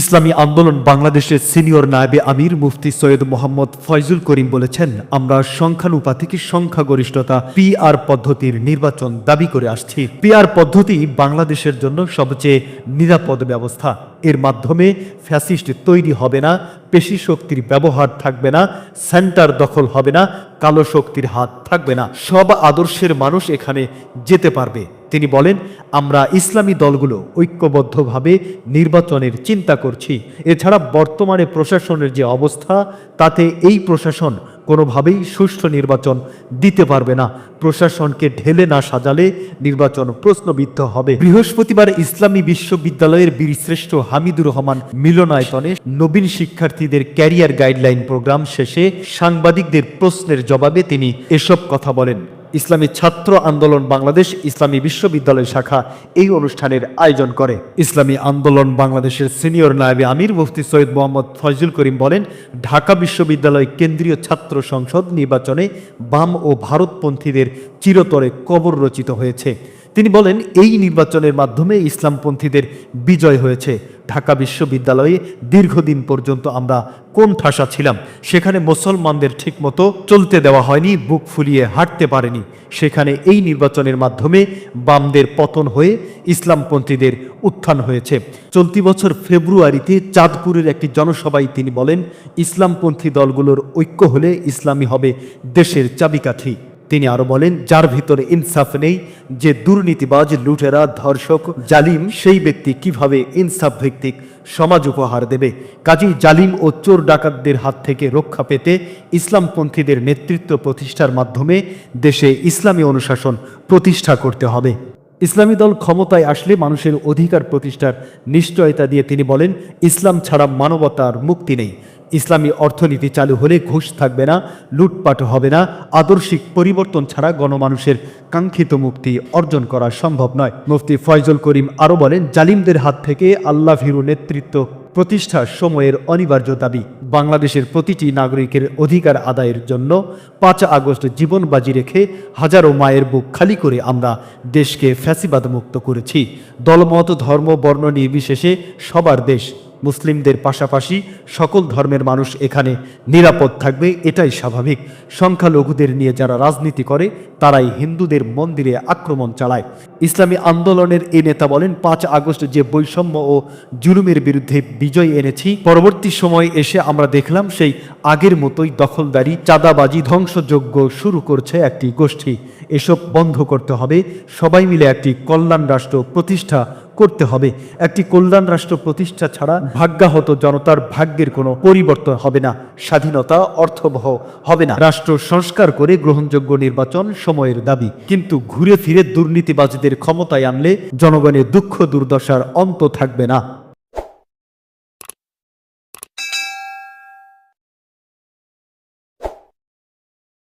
ইসলামী আন্দোলন বাংলাদেশের সিনিয়র নায়েবে আমির মুফতি সৈয়দ মোহাম্মদ ফয়জুল করিম বলেছেন, আমরা সংখ্যানুপাতিক সংখ্যাগরিষ্ঠতা পিআর পদ্ধতির নির্বাচন দাবি করে আসছি। পিআর পদ্ধতি বাংলাদেশের জন্য সবচেয়ে নিরাপদ ব্যবস্থা। এর মাধ্যমে ফ্যাসিস্ট তৈরি হবে না, পেশি শক্তির ব্যবহার থাকবে না, সেন্টার দখল হবে না, কালো শক্তির হাত থাকবে না। সব আদর্শের মানুষ এখানে যেতে পারবে। তিনি বলেন, আমরা ইসলামী দলগুলো ঐক্যবদ্ধভাবে নির্বাচনের চিন্তা করছি। এছাড়া বর্তমানে প্রশাসনের যে অবস্থা, তাতে এই প্রশাসন কোনোভাবেই সুষ্ঠু নির্বাচন দিতে পারবে না। প্রশাসনকে ঢেলে না সাজালে নির্বাচন প্রশ্নবিদ্ধ হবে। বৃহস্পতিবার ইসলামী বিশ্ববিদ্যালয়ের বীরশ্রেষ্ঠ হামিদুর রহমান মিলনায়তনে নবীন শিক্ষার্থীদের ক্যারিয়ার গাইডলাইন প্রোগ্রাম শেষে সাংবাদিকদের প্রশ্নের জবাবে তিনি এসব কথা বলেন। ইসলামী ছাত্র আন্দোলন বাংলাদেশ ইসলামী বিশ্ববিদ্যালয় শাখা এই অনুষ্ঠানের আয়োজন করে। ইসলামী আন্দোলন বাংলাদেশের সিনিয়র নায়েবে আমির মুফতি সৈয়দ মোহাম্মদ ফজলুল করিম বলেন, ঢাকা বিশ্ববিদ্যালয় কেন্দ্রীয় ছাত্র সংসদ নির্বাচনে বাম ও ভারতপন্থীদের চিরতরে কবর রচিত হয়েছে। তিনি বলেন, এই নির্বাচনের মাধ্যমে ইসলামপন্থীদের বিজয় হয়েছে। ঢাকা বিশ্ববিদ্যালয়ে দীর্ঘদিন পর্যন্ত আমরা কোন ঠাসা ছিলাম। সেখানে মুসলমানদের ঠিকমতো চলতে দেওয়া হয়নি, বুক ফুলিয়ে হাঁটতে পারেনি। সেখানে এই নির্বাচনের মাধ্যমে বামদের পতন হয়ে ইসলামপন্থীদের উত্থান হয়েছে। চলতি বছর ফেব্রুয়ারিতে চাঁদপুরের একটি জনসভায় তিনি বলেন, ইসলামপন্থী দলগুলোর ঐক্য হলে ইসলামী হবে দেশের চাবিকাঠি। তিনি আরও বলেন, যার ভিতরে ইনসাফ নেই, যে দুর্নীতিবাজ, লুটেরা, ধর্ষক, জালিম, সেই ব্যক্তি কীভাবে ইনসাফ ভিত্তিক সমাজ উপহার দেবে? কাজী জালিম ও চোর ডাকাতদের হাত থেকে রক্ষা পেতে ইসলামপন্থীদের নেতৃত্ব প্রতিষ্ঠার মাধ্যমে দেশে ইসলামী অনুশাসন প্রতিষ্ঠা করতে হবে। ইসলামী দল ক্ষমতায় আসলে মানুষের অধিকার প্রতিষ্ঠার নিশ্চয়তা দিয়ে তিনি বলেন, ইসলাম ছাড়া মানবতার মুক্তি নেই। ইসলামী অর্থনীতি চালু হলে ঘুষ থাকবে না, লুটপাট হবে না, আদর্শিক পরিবর্তন ছাড়া গণমানুষের কাঙ্ক্ষিত মুক্তি অর্জন করা সম্ভব নয়। মুফতি ফয়জুল করিম আরও বলেন, জালিমদের হাত থেকে আল্লাহ ভিরু নেতৃত্ব প্রতিষ্ঠা সময়ের অনিবার্য দাবি, বাংলাদেশের প্রতিটি নাগরিকের অধিকার আদায়ের জন্য পাঁচ আগস্ট জীবন বাজি রেখে হাজারো মায়ের বুক খালি করে আমরা দেশকে ফ্যাসিবাদ মুক্ত করেছি। দলমত, ধর্ম, বর্ণ নির্বিশেষে সবার দেশ মুসলিমদের পাশাপাশি সকল ধর্মের মানুষ এখানে নিরাপদ থাকবে, এটাই স্বাভাবিক। সংখ্যালঘুদের নিয়ে যারা রাজনীতি করে, তারাই হিন্দুদের মন্দিরে আক্রমণ চালায়। ইসলামী আন্দোলনের এই নেতা বলেন, পাঁচ আগস্ট যে বৈষম্য ও জুলুমের বিরুদ্ধে বিজয় এনেছি, পরবর্তী সময় এসে আমরা দেখলাম সেই আগের মতোই দখলদারি, চাঁদাবাজি, ধ্বংসযজ্ঞ শুরু করছে একটি গোষ্ঠী। এসব বন্ধ করতে হবে। সবাই মিলে একটি কল্যাণ রাষ্ট্র প্রতিষ্ঠা করতে হবে। একটি কল্যাণ রাষ্ট্র প্রতিষ্ঠা ছাড়া ভাগ্যাহত জনতার ভাগ্যের কোনো পরিবর্তন হবে না। স্বাধীনতা অর্থবহ হবে না। রাষ্ট্র সংস্কার করে গ্রহণযোগ্য নির্বাচন সময়ের দাবি। কিন্তু ঘুরে ফিরে দুর্নীতিবাজদের ক্ষমতায় আনলে জনগণের দুঃখ দুর্দশার অন্ত থাকবে না।